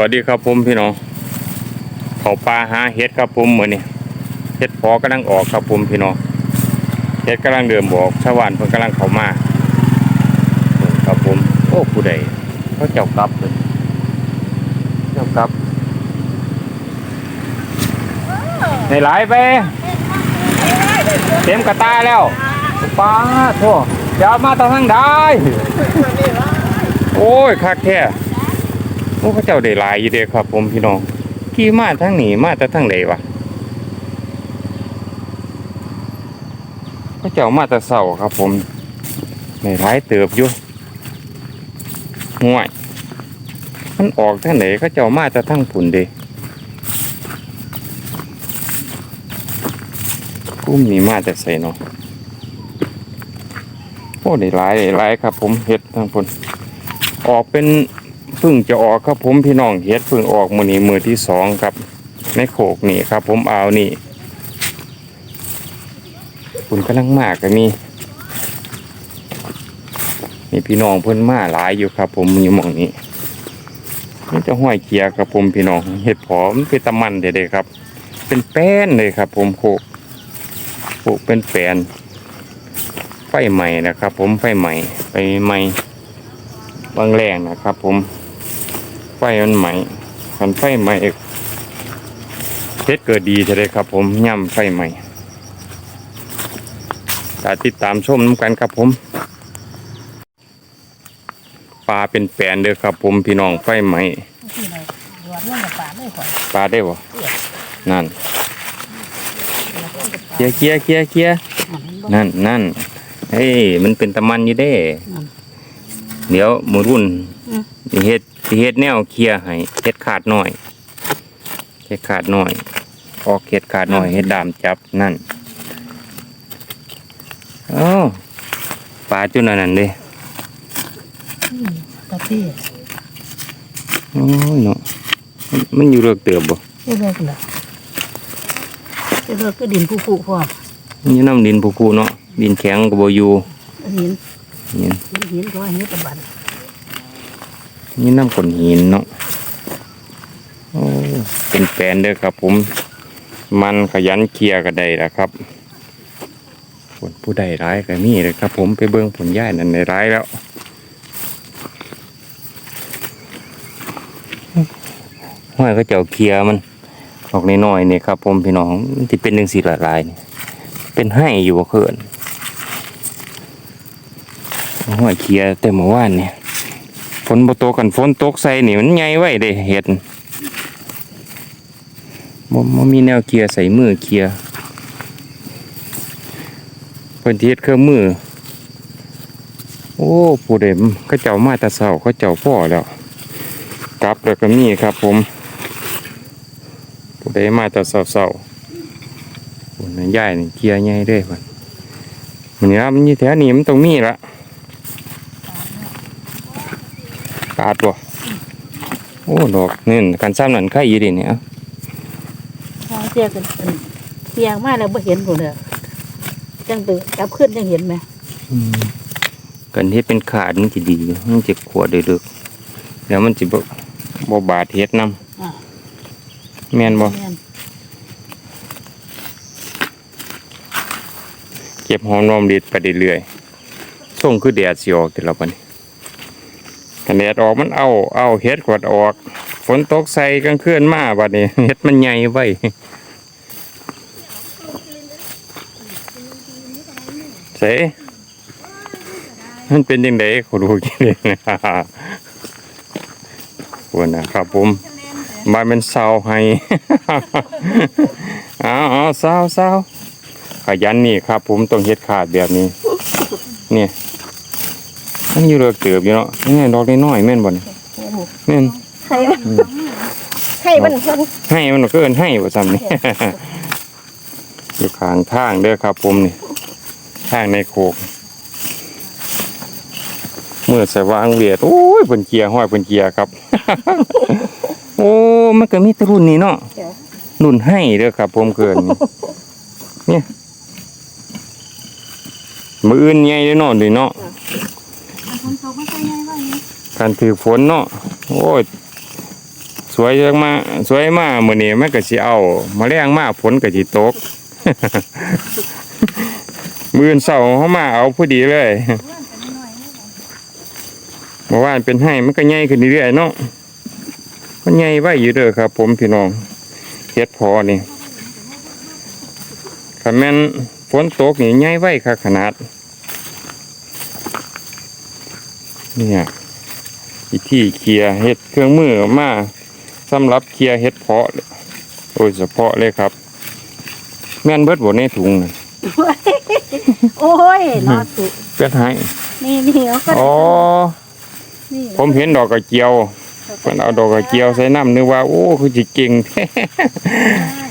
วัสดีครับผมพี่น้องเขาปลาหาเห็ดครับผมเหมือนี้เห็ดพอกำลังออกครับผมพี่น้องเห็ดกำลังเดิมบอกชาวบ้านเพิ่นกำลังเข้ามาครับผมโอ้ผู้ใดเขาเจ้ากลับเลยเจ้ากลับในหลายไปเต็มกระตาแล้วป้าโทษจะมาตะทั้งได้ โอ้ยคักแท้ อ้พระเจ้าได้หลายอยู่เด้ครับ ผมพี่น้องกี่มาทั้งหนีมาแต่ทั้งใดวะพระเจ้ามาแต่เสาครับ ผมในร้ายเติบอยู่ห่วยมันออกทั้งไหนเขาเจ้ามาแต่ทั้งผุนเด้กุ้มนี่มาแต่ใส่เนาะโอ้ได้หลายได้หลายครับ ผมเฮ็ดทั้งผลออกเป็น พิ่งจะออกครับผมพี่น้องเฮ็ดพิ่งออกมือนี้มือที่สองครับในโขกนี่ครับ ผมเอานี่คุณกำลังมากก็มีนี่พี่น้องเพิ่นมาหลายอยู่ครับ ผมอยู่หมองนี้นี่จะห้อยเกียร์ครับผมพี่น้องเห็ดผอมเป็นตะมันเด็ดๆครับ เป็นแป้นเลยครับ ผมโขกโขกเป็นแป้นไฟใหม่นะครับ ผมไฟใหม่ไฟใหม่บางแรงนะครับ ผม ไฟมันใหม่คันไฟใหม่เพชรเกิดดีเลยครับ ผมย่ำไฟใหม่ตาติดตามชมน้ำกันครับผมปลาเป็นแปลนเด้อครับ ผมพี่น้องไฟใหม่ที่ไหนหวานนั่นกับป่าไม่ข่อยปลาได้บ่นั่นเกียร์เกียร์เกียร์เกียร์นั่นนั่นเฮ้ยมันเป็นตะมันอยู่เด้ เดี๋ยวหมูรุ่นสิเฮ็ด สิเฮ็ดแนวเคลียร์ให้เฮ็ดขาดหน่อยเฮ็ดขาดหน่อย ออกเฮ็ดขาดหน่อยเฮ็ดดามจับนั่นโอ้ปลาจุดนั้นนั่นเด้ตะเตี้ยโอ้ยเนาะมันมันอยู่เรือกเติบบ่เลิกเลยเลิกก็ดินผู้ผู้พ่อมันอยู่น้ำดินผูๆเนาะดินแข็งก็บ่อยู่หินนี่หินก็หินตะบัน นี่น้ำก้อนหินเนาะโอ้เป็นแปลนเด้อครับ ผม มันขยันเคลียร์ก็ได้ละครับผลผู้ใดร้ายก็มีเลยครับ ผมไปเบิ่งผลย่ายนั่นในร้ายแล้วห้อยก็เจ้าเคลียร์มันออกน้อยๆนี่ครับ ผมพี่น้องที่เป็นหนึ่งสีละลายนี่เป็นให้อยู่บ่เขินห้อยเคลียร์แต่เมื่อวานเนี่ย ฝนบ่ตกกันฝนตกใส่นี่มันใหญ่ไว้เด้เห็ดบ่บ่มีแนวเคลียร์ใส่มือเคลียร์เพิ่นเฮ็ดเครื่องมือ โอ้ผู้ใดเขาเจ้ามาแต่เช้าเขาเจ้าพ่อแล้วกลับแล้วก็มีครับ ผมผู้ใดมาแต่เช้าๆผู้นั้นย้ายนี่เกียร์ใหญ่เด้มันมันนี่ละมันอยู่แถวนี้มันต้องมีละ กาดบ่โอ้ดอกนี่กันซ้ำนั่นไข่อยู่ดิเนี่ยพอเตี้ยกันเตียงมาแล้วบ่เห็นคนเลยจังตื่นกลับขึ้นยังเห็นไหมอืมกันเฮ็ดเป็นขาดมันสิดีอยู่มันจะขวดได้ลึกแล้วมันสิบ่บ่บาดเฮ็ดนํแม่นบ่เก็บหอมรอมริดไปเรื่อยๆส่งคือแดดสิออกแต่ละวันกัน แดดออกมันเอาเอาเฮ็ดกวดออก ฝนตกใส่กลางคืนมาบัดนี้เฮ็ดมันใหญ่ไว้เสมันเป็นยังไงขอดูกินเลยนะควรนะครับผมมาเป็นเสาให้เอาเอาเสาเสาขยันนี่ครับผมต้องเฮ็ดขาดแบบนี้ เนี่ย มันอยู่เรือเติบอยู่เนาะนี่ไงดอกน้อยๆแม่นบ่เนี่ยแม่นให้ให้มันเพิ่นให้มันก็เอิ้นให้บ่ซ้ำนี่อยู่ข้างทางเด้อครับผมนี่ทางในโคกเมื่อสว่างเวียดโอ้ยเพิ่นเกียร์ห้อยเพิ่นเกียร์ครับ โอ้มันก็มีแต่รุ่นนี้เนาะรุ่นให้เด้อครับ ผมเกินนี่มืออื่นใหญ่เด้อเนาะนี่เนาะ คนโตมาใส่ไงว่าไงการถือฝนเนาะโอ้ยสวยจังมาสวยมากมื้อนี้มันก็สิเอาแมลงมาฝนก็สิตก มื้ออนเช้าเฮามาเอาพอดีเลยเมื่อวานเป็นให้มันก็ใหญ่ขึ้นเรื่อยๆเนาะมันใหญ่ไว้อยู่เด้อครับ ผมพี่น้องเฮ็ดพอนี่คันแม่นฝนตกนี่ใหญ่ไว้คักขนาด เนี่ยวิธีเคลียร์เฮ็ดเครื่องมือมาสำหรับเคลียร์เฮ็ดเพาะโดยเฉพาะเลยครับ แม่นเบิดบ่ในถุงน่ะโอ้ยเนาะตุเปิดให้นี่นี่เอาก็อ๋อนี่ผมเห็นดอกกระเจียวเพิ่นเอาดอกกระเจียวใส่น้ำนึกว่า โอ้คือสิเก่งแท้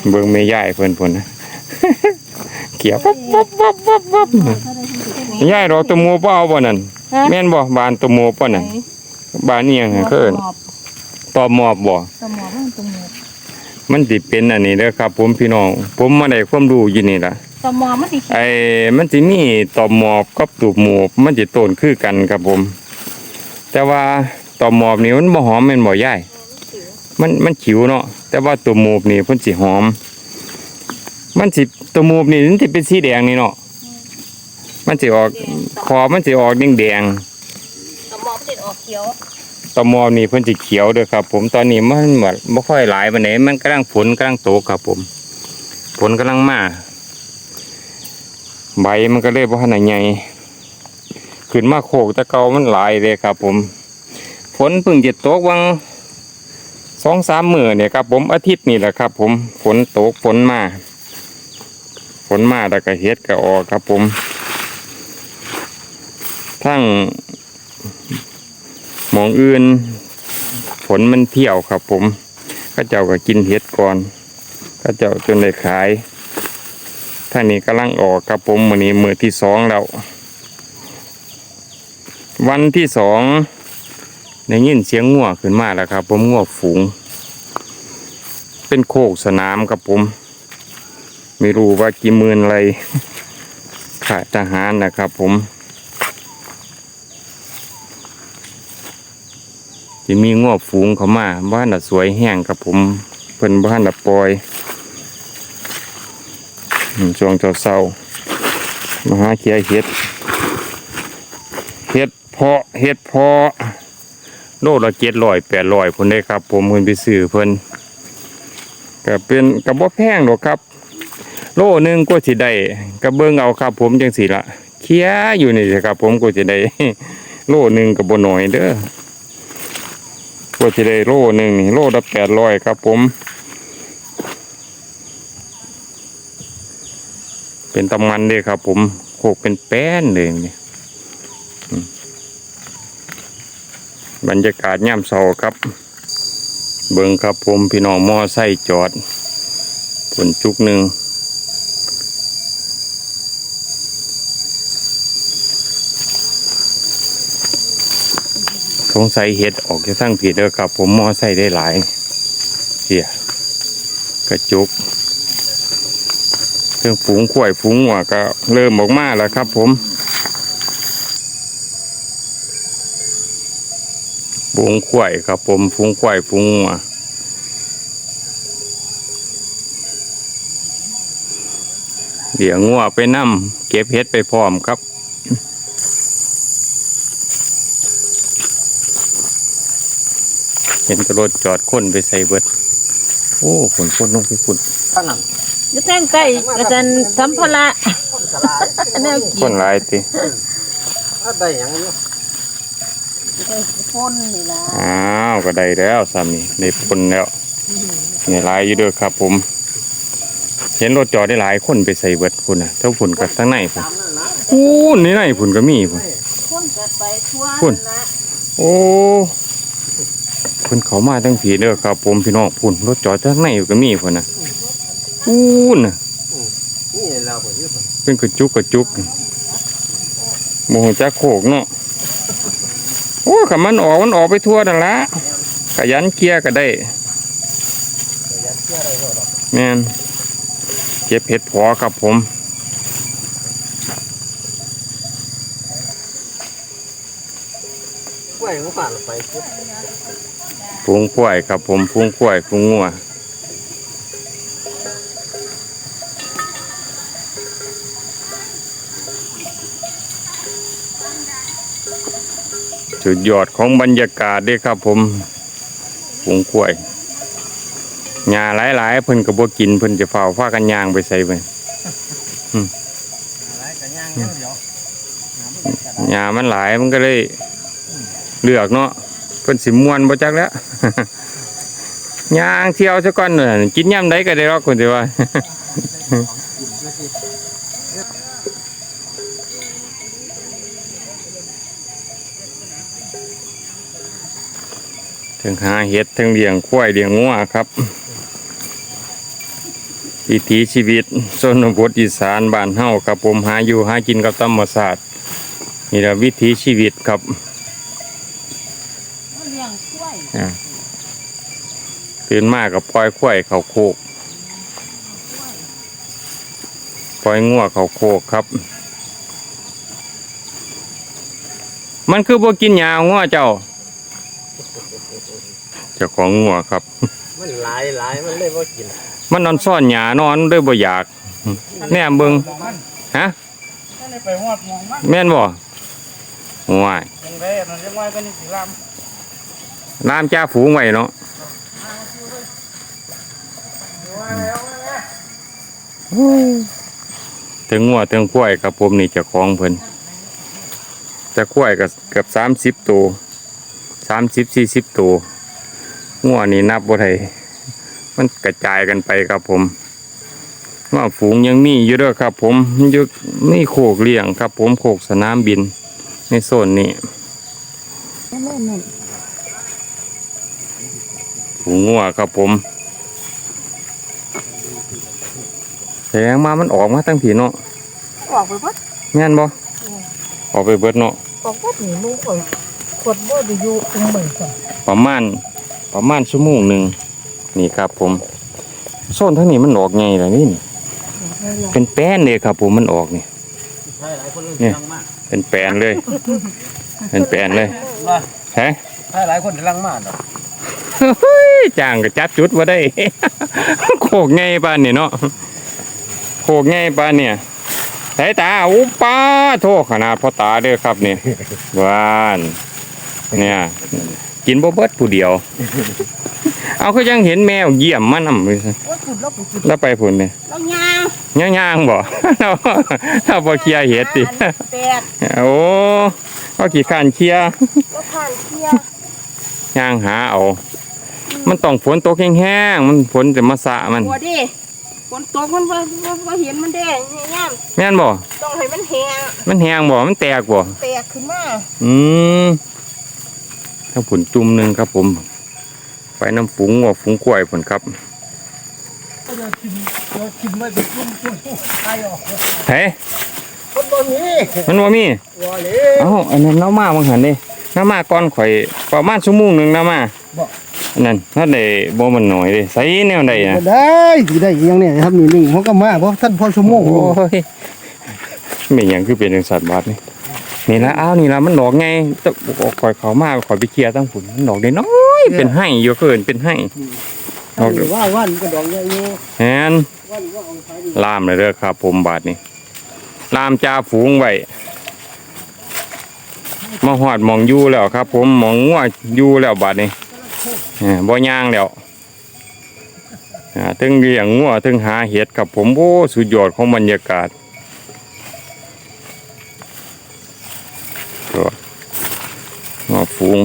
เบิ่งแม่ยายเพิ่นพุ่นนะเกี่ยวปั๊บปั๊บปั๊บปั๊บปั๊บยายดอกตะโมบ่เอาบ่นั่น ฮะแม่นบ่บานตะโมบ่นั่นบานนี่ยังไงเขาเอิ้นตอมอบบ่ สมองมันตมอบมันสิเป็นอันนี้เด้อครับ ผมพี่น้อง ผมมาได้ความรู้อยู่นี่ล่ะ สมองมันสิไอ้มันสิมีตอมหมอบกับตูบหมูบมันสิต้นคือกันครับผม แต่ว่าตอมหมอบนี่มันบ่หอมแม่นบ่ยายมันมันขิวเนาะแต่ว่าตัวหมูบนี่เพิ่นสิหอม มันสิตัวหมูบนี่มันสิเป็นสีแดงนี่เนาะ มันสิออกคอมันสิออกแดงๆสมองติดออกเขียวตอมอนี่เพิ่นสิเขียวเด้อครับ ผมตอนนี้มันเหมือนบ่ค่อยหลายปานใดมันกำลังฝนกำลังตกครับผมฝนกำลังมาใบมันก็เลยบ่ทันได้ใหญ่ขึ้นมาโคกแตะเกามันหลายเลยครับ ผมฝนเพิ่งจะตกวังสองสามมื้อเนี่ยครับ ผมอาทิตย์นี่แหละครับ ผมฝนตกฝนมาฝนมาแล้วก็เฮ็ดก็ออกครับ ผม ทั้งหมองอื่น ฝนมันเที่ยวครับผมเข้าเจ้าก็กินเห็ดก่อนเข้าเจ้าจนได้ขายท่านี้กำลังออกครับผมมือนี้มือที่สองแล้ววันที่สองได้ยินเสียงงัวขึ้นมาแล้วครับ ผมงัวฝูง เป็นโคกสนามครับผม ไม่รู้ว่ากี่หมื่นอะไรขาดทหารนะครับผม จะมีงวฝูงเขามาบ้านน่ะสวยแห้งกับผมเพิ่นบ้านน่ะปล่อยช่วงเศร้ามาหาเคียเห็ดเห็ดเพาะเห็ดเพาะโลละเจ็ดร้อยแปดร้อยคนได้ครับ ผมเพิ่นไปซื้อเพิ่นก็เป็นกระบอกแพงหรอกครับ โลหนึ่งก็สิได้กระเบื้องเอาครับ ผมจังสิละเคียอยู่นี่สิครับ ผมก็สิได้โลหนึ่งกระบ่น้อยเด้อ ก็จะได้โลหนึ่งนี่โลละแปดร้อยครับผม เป็นตำมันเลยครับ ผมโขกเป็นแป้นเลยนี่บรรยากาศย่ำเสาครับ เบิงครับผมพี่น้องมอไซค์จอดผลจุกหนึ่ง สงสัยเห็ดออกจะทั้งผิดเด้อครับผมมอไซค์ได้หลายเสียกระจุกเครื่องฝูงข่วยฝูงหัวก็เริ่มออกมาแล้วครับ ผมฝูงข่วยครับผมฝูงข่วยฝูงหัวเดี๋ยวงัวไปนั่มเก็บเห็ดไปพร้อมครับ เห็นกระโดดจอดค้นไปใส่เบิด โอ้ขนค้นลงไปฝุ่นข้างหลังอยู่แท่งใกล้อาจารย์สัมภาระคนสลายแนวกิค้นนหลายติถ้าได้หยังอยู่พ่นนี่ล่ะอ้าวก็ได้แล้วสามีได้พ่นแล้วนี่หลายอยู่เด้วยครับ ผม เห็นรถจอดได้หลายคนไปใส่เบิดพุ่นนะเท่าฝุ่นกับทั้งในพุ่นตามนั่นนะอู้นี่ในฝุ่นก็มีพุ่นพ่นกันไปทั่วพ่นนั่นล่ะโอ้ เพิ่นเขามาทั้งผีเด้อครับผมพี่น้องพุ่นรถจอดทั้งในอยู่ก็มีพุ่นนะอู้น่ะนี่เราก็อยู่เป็นกระจุกกระจุกโมโหจักโขกเนาะโอ้ขัมันออกมันออกไปทั่วนั่นละขยันเกียร์ก็ได้แม่นเก็บเห็ดพอครับผม ล้วยมันผ่านไปปุ๊บฝูงกล้วยครับผมฝูงกล้วยฝูงงัวสุดยอดของบรรยากาศเด้ครับผมฝูงกล้วยหญ้าหลายๆเพิ่นก็บ่กินเพิ่นจะเฝ้าพากันย่างไปใส่ไปอะไรกันย่างอย่างเดียวหญ้ามันหลายมันก็เลย เลือกเนาะเพิ่นสิมวนบ่จักแล้วย่างเที่ยวซะก่อนน่ะกินยามใดก็ได้หรอกคนสิว่าถึงหาเห็ดถึงเลี้ยงควายเลี้ยงงัวครับวิถีชีวิตชนบทอีสานบ้านเฮาครับผมหาอยู่หากินกับธรรมศาสตร์นี่แหละวิถีชีวิตครับ เลี้ยงกล้วย อ่า ตื่นมากกับปล่อยควายเขาโคกปล่อยงัวเขาโคกครับ มันคือบ่กินหญ้างัวเจ้าเจ้าของงัวครับ มันหลายหลายมันเลยว่ากิน มันนอนซ่อนหญ้านอนด้วยบ่อยากแน่เบิงฮะถ้าได้ไปหอดมองมันแม่นบ่ว้ายยังไง น้ำจ้าฝูงไว้เนาะถึงงัวถึงกล้วยกับผมนี่จะคล้องเพิ่นจะกล้วยกับเกือบสามสิบตัวสามสิบสี่สิบตัวงัวนี่นับบ่ได้มันกระจายกันไปครับผมว่าฝูงยังมีอยู่ด้วยครับ ผมอยึนี่โคกเลี้ยงครับ ผมโคกสนามบินในโซนนี่นั่นนั่น หูงัวครับผมแสงมามันออกมาตั้งผีเนาะออกไปวัดแม่นบ่ออกไปเบิดเนาะออกวัดนี่ลูกข่อยขวดบ่ได้อยู่ตรงเหมือนกันประมาณประมาณชั่วโมงหนึ่งนี่ครับผมโซนทั้งนี้มันออกไงล่ะนี่เป็นแป้นเลยครับผมมันออกนี่ใช่หลายคนเลยเนี่ยลังมากเป็นแป้นเลย เป็นแป้นเลยว่าฮะใช่หลายคนลังมากเนาะเฮ้ย จ้างก็จับจุดมาได้ โคกไงปานนี่เนาะโคกไงปานเนี่ยสายตาอุป้าโทษขนาดพ่อตาเด้อครับเนี่ยวานเนี่ย กินบ่เบิดผู้เดียว เอาก็ยังเห็นแมวเยี่ยมมันนำว่าขุดแล้วขุดขุดแล้วไปพุ่นเนี่ยแล้วยางย่างๆบ่เราเราบ่เคลียร์เห็ดติแตกโอ้ก็กี่ข้านเคลียร์ก็ผ่านเที่ยย่างหาเอา มันต้องฝนตกแห้งๆมันฝนจะมาสะมันหัวดิฝนตกมันว่าว่าว่าเห็นมันแดงแง่มแม่นบ่ต้องให้มันแห้งมันแห้งบ่มันแตกบ่แตกขึ้นมาอืมถ้าผุนจุ่มหนึ่งครับผมไปน้ำฝูงว่าฝูงกล้วยผลครับเรากินเรากินไม่ได้จุ่มจุ่มไอ้ออกเฮ้คนบ่มีมันว่ามีว่าเลยเอ้าอันนั้นน้ามาบางหันเด้น้ามาก่อนข่อยประมาณชั่วโมงหนึ่งน้ามาอั นนั้นถ้าได้บ่มันหน่อยเด้ใส่แนวใดนะได้สิได้อีหยังเนี่ยครับนี่นี่เขาก็มาเพราะท่านพอชั่วโมงโอ้ยไม่หยังคือเป็นจังสัตว์บาดนี่นี่ละอ้าวนี่ละมันดอกไงตะข่อยเขามาข่อยไปเคลียร์ตั้งผุนมันดอกได้น้อย เป็นให้อยู่เกินเป็นให้ดอกว่าวันก็ดอกใหญ่อยู่แฮนวันว่าเอาไปล่ามเลยเด้อครับผมบาดนี้ล่ามจ่าฝูงไว้มาหอดหมองอยู่แล้วครับ ผมหมองงัวอยู่แล้วบาดนี้อ่า บ่ย่างแล้วอ่าถึงเลี้ยงงัวถึงหาเห็ดครับผมโอ้สุดยอดของบรรยากาศก็งัวฝูง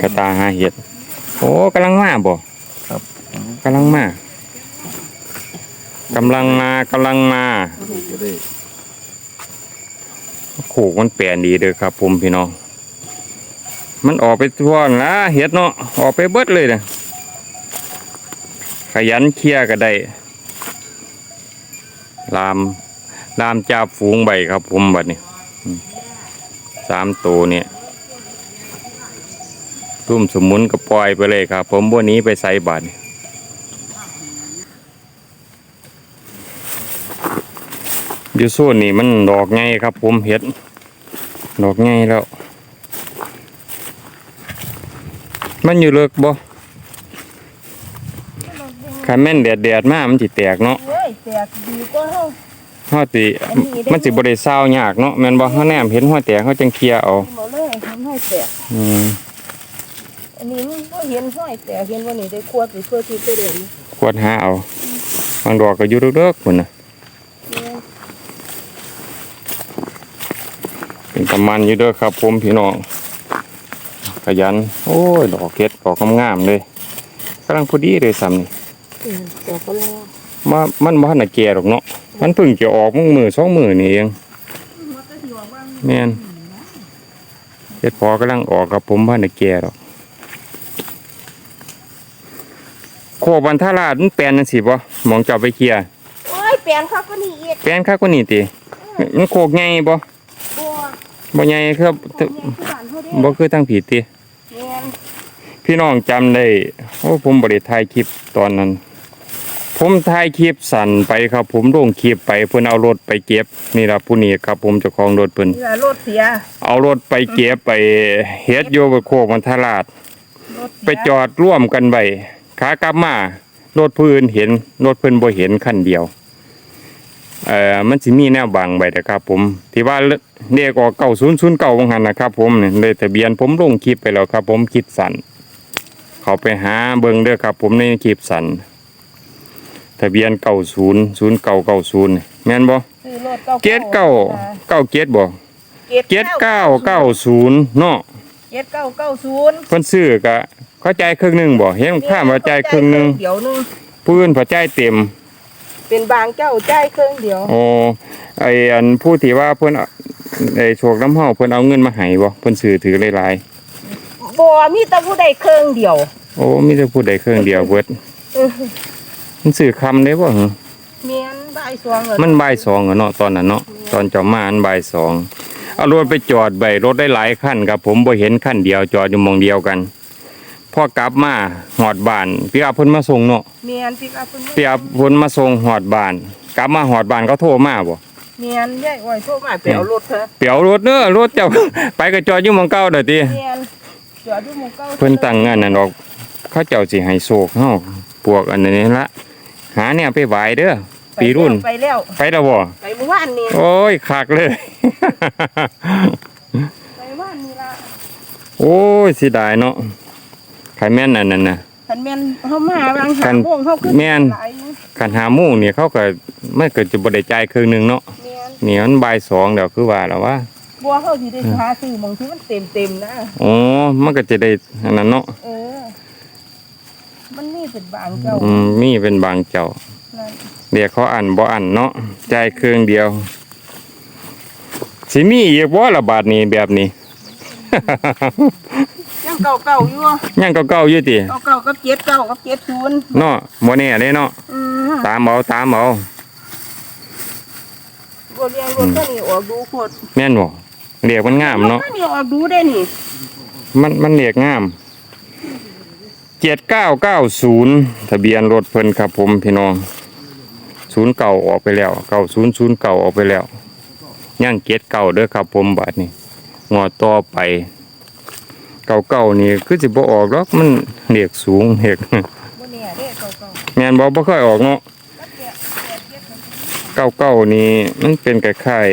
กระตาหาเห็ด โอ้กำลังมาบ่ครับกำลังมากำลังมากำลังมาจะได้ โขกมันแปลนดีเด้อครับ ผมพี่น้อง มันออกไปทั่วนะเห็ดเนาะออกไปเบิดเลยนะขยันเคลียร์ก็ได้ลามลามจับฝูงใบครับ ผมบัดนี้สามตัวเนี่ยทุ่มสมุนก็ปล่อยไปเลยครับ ผมวันนี้ไปใส่บัตร อยู่โซนนี่มันดอกไงครับ ผมเห็ด ดอกไงแล้ว มันอยู่เลิกบ่คันแม่นแดดแดดๆมามันสิแตกเนาะเฮ้ยแตกดีก็เฮาเฮาสิอันนี้ได้มันสิบ่ได้เศร้ายากเนาะแม่นบ่เฮาแนมเห็นห้อยแตกเฮาจังเคลียร์เอาหมดเลยทำให้แตกอืมอันนี้มันก็เห็นห้อยแตกเห็นว่านี่ได้ขวดไปเพื่อที่จะเดินกวดหาเอาบางดอกก็อยู่เลิกๆพุ่นน่ะ เป็นกำมันอยู่เด้อครับผมพี่น้องขยัน โอ้ยดอกเห็ดดอกงามๆเลยกำลังพอดีเลยซ้ำนี่แตกก็แล้วมามันบ่ทันได้แก่ดอกเนาะมันเพิ่งจะออกมือมือสองมือนี่เองแม่นเฮ็ดพอกำลังออกกับผมบ่ทันได้แก่ดอกโคบันทาราชมันแปลนจังซี่บ่หมองเจ้าไปเคลียร์โอ้ยเปลี่ยนเขาก็นี่อีกแปลนคักกว่านี้ติมันโคกใหญ่บ่บัว บ่ใหญ่ครับเนี่ยคือบ้านเขาเด้บ่คือทางผีติแม่นพี่น้องจำได้โอ้ผมบริถ่ายคลิปตอนนั้น ผมถ่ายคลิปสั่นไปครับ ผมลงคลิปไปเพิ่นเอารถไปเก็บนี่ล่ะผู้นี้ครับ ผมเจ้าของรถเพิ่นนี่ล่ะรถเสีย เอารถไปเก็บไปเฮ็ดโยบโคกมันทลาดรถเสียไปจอดร่วมกันไว้ขากลับมารถเพื้นเห็นรถเพิ่นบ่เห็นคันเดียว เอ่อมันสิมีแนวบังไว้นะครับผมที่ว่าเลขออก9009วังหันนะครับ ผมเนี่ยเลขทะเบียนผมลงคลิปไปแล้วครับ ผมคิดสั่นเขาไปหาเบิ่งเด้อครับ ผมในคลิปสั่นทะเบียน900990แม่นบ่ซื้อรถเก้าเกตเก้าเก้าเกตบ่เกตเก้าเก้าศูนย์เนาะเกตเก้าเก้าศูนย์เพิ่นซื้อกะเข้าใจายครึ่งหนึงบ่เห็นข้ามว่าจ่ายครึ่งหนึงเดี๋ยวหนึงผู้อื่นพอจ่ายเต็ม เป็นบางเจ้าจ่ายเครื่องเดียวโอ้ไออันผู้ที่ว่าเพิ่นเอาไอโชคน้ำเฮาเพิ่นเอาเงินมาให้บ่เพิ่นซื้อถือหลายบัวมีแต่ผู้ใดเครื่องเดียวๆโอ้มีแต่ผู้ใดเครื่องเดียวเบิดเออมันซื้อคำได้บ่หึเมียนบ่ายสวงเหรอมันบ่ายสองอะเนาะตอนนั้นเนาะตอนเจ้ามาอันบ่ายสองเอารถไปจอดไว้รถได้หลายคันครับผมบ่เห็นคันเดียวจอดอยู่หมองเดียวกัน พอกลับมาหอดบ้านพี่อาเพิ่นมาส่งเนาะเมียนปิกอัพเพิ่นพี่อาเพิ่นมาส่งหอดบ้านกลับมาหอดบ้านเขาโทรมาบ่เมียนยายอ้อยโทรมาไปเอารถเถอะเปียวรถเด้อรถเจ้าไปก็จอดอยู่หมองเก่าเด้อติเมียนจอดอยู่หมู่เก้าเพิ่นตั้งงานนั่นออกเขาเจ้าสิให้โศกเฮาพวกอันนี้ละหาเนี่ยไปไหวเด้อปีรุ่นไปแล้วไปแล้วบ่ไปเมื่อวานนี้โอ้ยคักเลยไปเมื่อวานนี้ละโอ้ยเสิดายเนาะใครแม่นอันนั้นน่ะคันแม่นเฮามาบางคัหานโมงเฮาขึ้นแม่น หลายอยู่คันหาโมงนี่เขาก็มันก็จะบ่ได้จ่ายครึ่งหนึงเนาะเมียนนี่มันบ่ายสองแล้วคือว่าแล้วว่าบัวเฮาสิได้หาซื้อหมองที่มันเต็มๆนะ อ๋อมันก็จะได้อันนั้นเนาะเออ มันนี่เป็นบางเจ้าอืมมีเป็นบางเจ้า นั่นเดี๋ยวเขาอ่านบ่อ่านเนาะจ่ายเครื่องเดียว สิมีอีกบ่ละบาทนี้แบบนี้ ยังเก่าๆอยู่ยังเก่าๆอยู่ติเก่าๆกับเจ็ดเก่ากับเจ็ดศูนย์เนาะบ่แน่เด้เนาะอืมตามเอาตามเอาบัวเรียงรถก็นี่ออกดูโคตรแม่นบ่เรียกมันงามเนาะรถก็นี่ออกดูได้นี่มันมันเรียกงาม7990ทะเบียนรถเพิ่นครับผมพี่น้อง0เก่าออกไปแล้ว9009ออกไปแล้วยังเกตเก่าเด้อครับผมบาดนี้งอต่อไป เก่าเก่าๆนี่คือสิบ่ออกหรอกมันเรียกสูงเรียกบัวเนี่ยเด้เก่าแม่นบ่บ่ค่อยออกเนาะๆแล้วแกะแกะเก้าเก้านี่มันเป็นคล้าย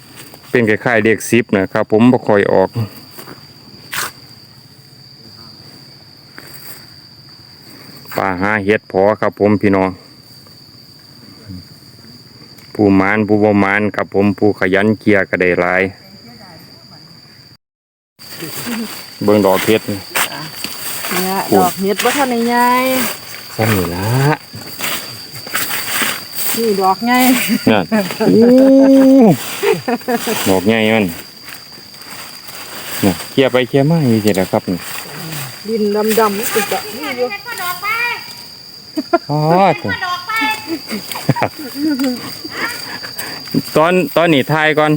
ๆเป็นคล้ายๆเด็กซิปนะครับ ผมบ่ค่อยออกป่าหาเห็ดพอครับผมพี่น้องผู้มานผู้บ่มานครับผมผู้ขยันเกียร์ก็ได้หลาย เบิ่งดอกเห็ดนี่เนี่ยโอ้ดอกเห็ดบ่ทันได้ใหญ่ซ้ำนี่ละนี่ดอกใหญ่นั่นโอ้ดอกใหญ่มันน่ะเคลียร์ไปเคลียร์มาอยู่สิแหละครับนี่ดินดำๆนี่ติดอะนี่อยู่อ๋อตัวตอนตอนนี้ทายก่อน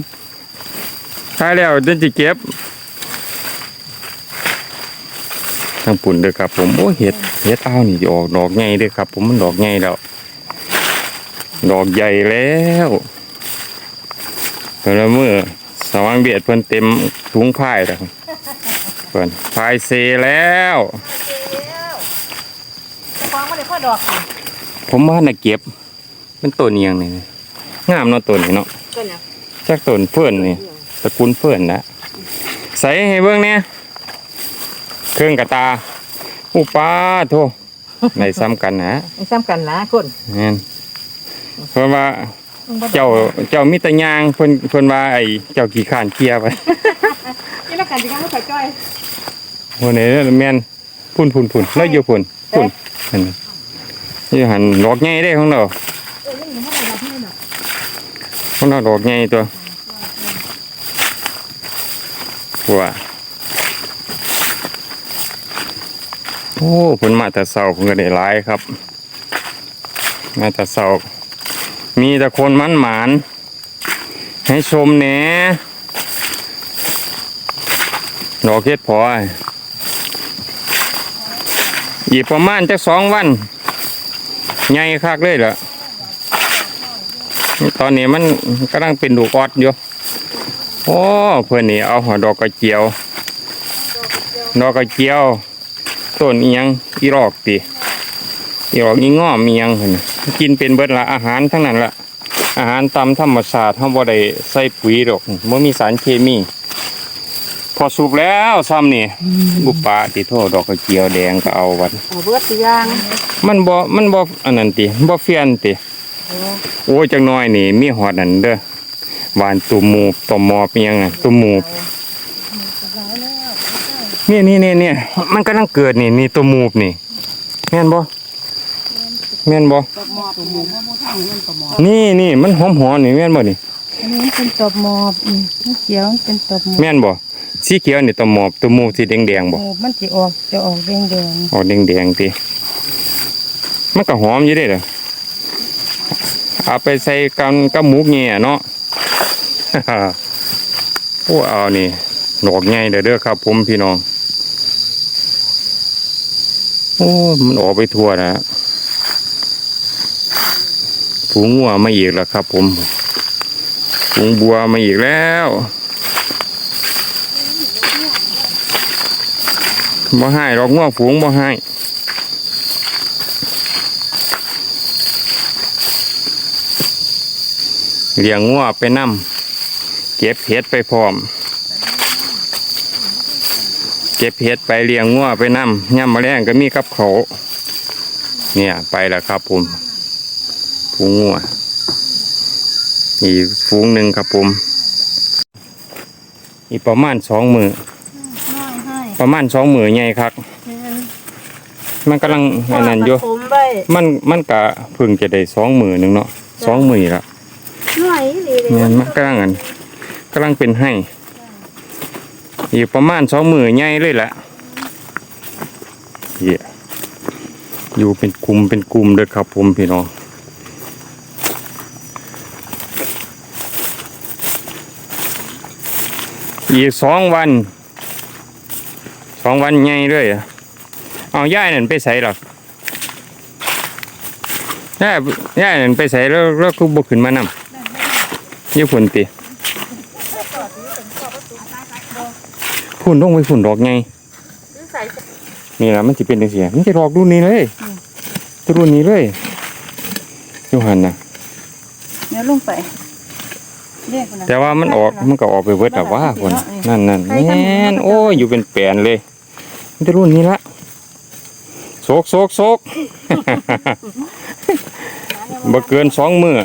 ทายแล้วเดินจะเก็บ ทางปุ่นเด้อครับ ผมโอ้เห็ดเห็ดอ้าวนี่สิออกดอกใหญ่เด้อครับ ผมมันดอกใหญ่แล้วดอกใหญ่แล้วเพิ่นละมือสว่างเบียดเพิ่นเต็มถุงพายแล้วเพิ่นพายเซแล้วจะฟังว่าได้พ่อดอกค่ะผมว่าน่ะเก็บเป็นต้นเอียงนี่งามเนาะต้นนี่เนาะก็เนี่ยจากต้นเฟิร์นนี่ตระกูลเฟิร์นนะใส่ให้เบิ่งเนี่ย เครื่องกระตาอุปาโทในซ้ำกันนะไม่ซ้ำกันนะคนแม่นเพราะว่าเจ้าเจ้ามิตรยางเพิ่นเพิ่นว่าไอ้เจ้ากี่ข้านเกียร์ไปนี่ละกันจะกันไม่ใส่จ้อยโหนี่แม่นพุ่นพุ่นพุ่นแล้วอยู่พุ่นพุ่นนั่นน่ะอยู่หันดอกใหญ่เด้ของเราเออยังอยู่เมื่อไหร่เราพี่เนาะของเราดอกใหญ่ตัวว่า อ้เพิ่นมาแต่เช้าเพิ่นก็ได้หลายครับ มาแต่เช้ามีแต่คนมันหมาน ให้ชมแหน่ดอกเฮ็ดพออีกประมาณจะสองวันใหญ่คักเลยเหรอตอนนี้มันกำลังเป็นดูกอดอยู่โอ้เพื่อนนี่เอาหัวดอกกระเจียว ดอกกระเจียว ต้นอีหยังอีรอกตีอีรอกอีง้อมอีหยังหั่นน่ะกินเป็นเบิดละอาหารทั้งนั้นละอาหารตามธรรมชาติเฮาบ่ได้ใส่ปุ๋ยดอกบ่มีสารเคมี พอสุกแล้วซ้ำนี่บุปผาติโทษดอกกระเจียวแดงก็เอาวัดเอาเบิดตัวอย่างมันบ่มันบ่อันนั้นติบ่เฟียนติโอ้ยจังน้อยนี่ มีหอดนั่นเด้อหวานตุ่มหมูบต่อมหมอบอิหยังอะตุ่มหมูบ นี่นี่นี่นี่มันกำลังเกิดนี่นี่ตุ่มหมูบนี่แม่นบ่แม่นบ่ตบหมอบตัวหมูว่ามูทางมันตบหมอบนี่นี่มันหอมหอมนี่แม่นบ่นี่อันนี้เป็นตบหมอบอืมมันเขียวมันเป็นตบหมอบแม่นบ่สีเขียวนี่ตุ่มหมอบตุ่มหมูบสีแดงๆบ่หมูมันสิออกจะออกแดงแดงออกแดงๆติมันก็หอมอยู่เด้ล่ะเอาไปใส่กันกับหมูแง่เนาะโอ้เอานี่ดอกใหญ่เด้อเด้อครับผมพี่น้อง โอ้มันออกไปทั่วนะฝูงงัวมาอีกแล้วครับผมฝูงบัวมาอีกแล้วบ่ให้ดอกงัวฝูงบ่ให้เลี้ยงงัวไปนํเก็บเห็ดไปพร้อม เก็บเห็ดไปเลี้ยงงัวไปนำย่ำมะแรงก็มีกับเขาวเนี่ยไปแล้วครับผมฝูงงัวอีกฝูงหนึ่งครับผมอีกประมาณสองมือน้อยให้ประมาณสองมือใหญ่ครับ มันกำลังอันนั้นอยู่ผมไปมันมันกะเพิ่งจะได้สองมือหนึ่งเนาะสองมือละหน่อยดีเลยเนี่ยมันกำลังอันกำลังเป็นให้ อีกประมาณสองมือใหญ่เลยแหละเยอยู่เป็นกลุ่มเป็นกลุ่มเด้อครับผมพี่น้องอีกสองวันสองวันใหญ่เลยเอาย่ายนั่นไปใส่หรอย่าย่านั่นไปใส่แล้วแล้วก็บกขึ้นมานำยี่ฝุ่นติ ฝุ่นต้องไปฝุ่นดอกไงใส่นี่ละมันจะเป็นจังซี่มันจะดอกรุ่นนี้เลยตัวรุ่นนี้เลยยูหันนะเดี๋ยวลงไปเรียกคนนะแต่ว่ามันออกมันก็ออกไปเบิดแบบว่าคนนั่นนั่นแม่นโอ้ยอยู่เป็นแปลนเลย มันจะรุ่นนี้ละโศกโศกโศกบ่เกินสองมือ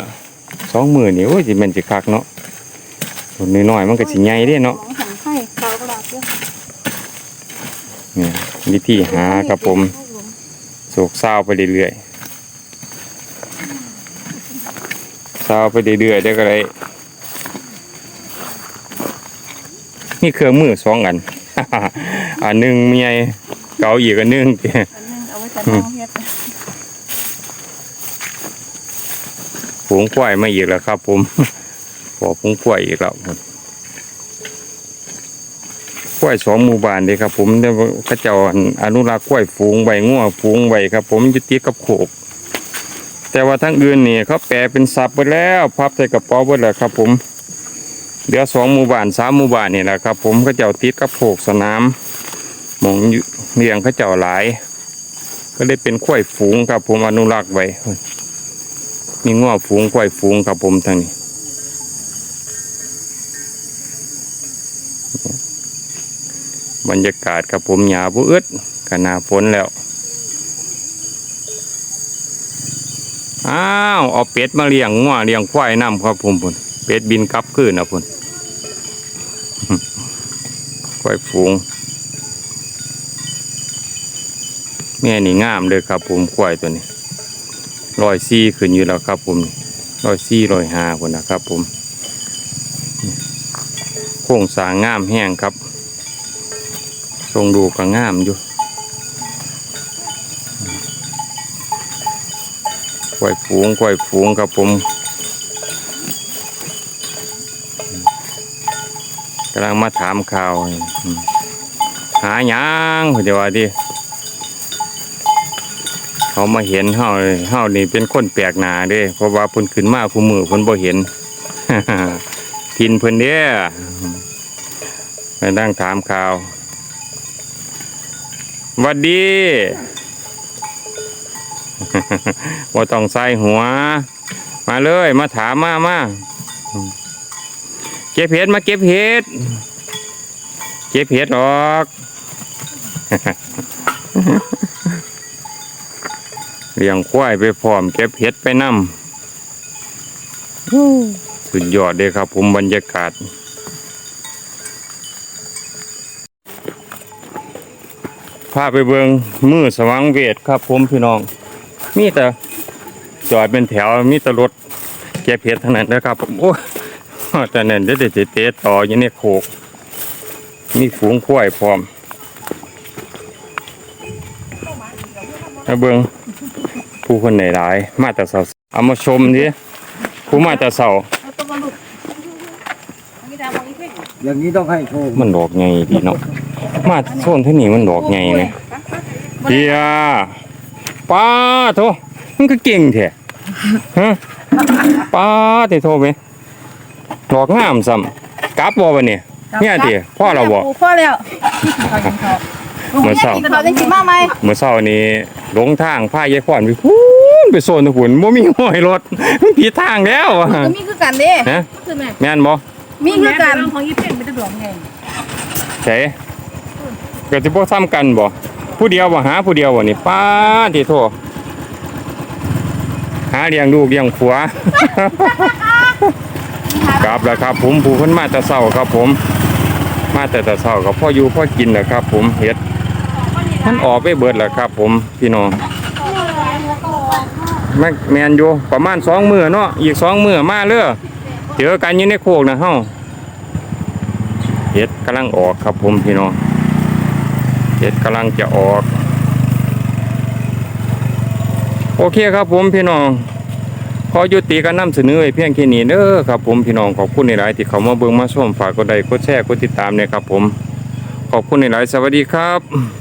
สองมือนี่โอ้ยสิแม่นสิคักเนาะตัวน้อยๆมันก็สิใหญ่เด้เนาะ มองหันให้เขาก็ลาเยอะ เนี่ยวิธีหาครับผมโศกเศร้าไปเรื่อยๆเศร้าไปเรื่อยๆได้ก็ได้นี่เครื่องมือสองอันอันหนึ่งเมียเกาอีกอันหนึ่งอันนึงเอาไว้ใส่น้องเฮ็ดฝูงควายมาอีกแล้วครับผมขอฝูงควายอีกแล้ว ควยสองหมู่บ้านเลยครับ ผมเดี๋ยวเขาเจ้าอนุรักษ์ควยฝูงใบงัวฝูงใบครับ ผมอยุติดกับโขกแต่ว่าทั้งอื่นนี่เขาแปลเป็นศัพท์ไปแล้วพับใส่กระเป๋าไปแล้วครับ ผมเดี๋ยวสองหมู่บ้านสามหมู่บ้านนี่แหละครับ ผมเขาเจ้าติดกับโผกสนามมองเลี้ยงเขาเจ้าหลาย ก็ได้เป็นข้อยฝูงครับ ผมอนุรักษ์ไว้มีง้อฝูงข้อยฝูงครับผมทางนี้ บรรยากาศครับผมหยาบุอึดกันหนาฝนแล้ว อ้าว เอาเป็ดมาเลี้ยงงัวเลี้ยงควายน้ำครับผมพุ่นเป็ดบินกลับคืนนะพุ่นควายฝูง แม่นี่งามเลยครับผมควายตัวนี้รอยซี่ขึ้นอยู่แล้วครับผมรอยซี่รอยหาคนนะครับผมโค้งสางงามแห้งครับ รงดูก็งามอยู่กล้วยฝูงกล้วยฝูงครับผมกำลังมาถามข่าว หาหยังเดี๋ยวว่าดิเขามาเห็นเฮาเฮานี่เป็นคนแปลกหนาเด้เพราะว่าเพิ่นขึ้นมาผู้มือเพิ่นบ่เห็นทินเพิ่นเด้อไปนั่งถามข่าว วัดดีว่าต้องใส่หัว มาเลย มาถามมามาเก็บเห็ดมาเก็บเห็ดเก็บเห็ดออกเลี้ยงควายไปพร้อมเก็บเห็ดไปนำสุดยอดเลยครับผมบรรยากาศ พาไปเบิงมือสว่างเวทครับผมพี่น้อง มีแต่จอดเป็นแถวมีแต่รถเก็บเพชรทั้งนั้นนะครับผมโอ้ยแต่นั่นเด็ดเด็ดเตะต่ออยู่ในโคกมีฝูงควายพร้อมมาเบิงผู้คนไหนหลาย มาแต่เสาเอามาชมดิผู้มาแต่เสาเอาตัวมาลูกอันนี้ดาวมองอีกเพ่งอย่างนี้ต้องให้โชว์มันดอกไงดีเนาะ มาโซนที่นี่มันดอกไงเนี่ยเฮียป้าโทมันก็เก่งแท้ฮะป้าติโทไหมดอกงามซ้ำกลับบ่วะเนี่ยเนี่ยติพ่อเราบ่พ่อแล้วเมื่อเช้าเราจะกินมาไหมเมื่อเช้านี้หลงทางพายายขวัญไปพูนไปโซนทุกคนบ่มีห้อยรถมันผิดทางแล้วอะก็มีคือกันเด้ฮะคือแม่แม่นบ่มีคือกันแม่ของอีเพ่งไม่ได้ดวงไงใช่ ก็สิบ่ซ้ำกันบ่ผู้เดียวบ่หาผู้เดียวบ่นี่ป้าติโทหาเลี้ยงลูกเลี้ยงผัวกลับแล้วครับ ผมผู้เพิ่นมาแต่เช้าครับ ผม มาแต่แต่เช้าก็พ่ออยู่พ่อกินแหละครับ ผมเฮ็ดมันออกไปเบิดแล้วครับ ผมพี่น้องแม่แมนอยู่ประมาณสองมื้อเนาะอีกสองมื้อมาเด้อเจอกันอยู่ในโคกนะเฮาเฮ็ดกำลังออกครับผมพี่น้อง เห็ดกำลังจะออก โอเคครับผมพี่น้องขอยุติการนำเสนอไว้เพียงแค่นี้เด้อครับผมพี่น้องขอบคุณในหลายที่เขามาเบิ่งมาชมฝากกดไลค์กดแชร์กดติดตามเนี่ยครับผม ขอบคุณในหลายสวัสดีครับ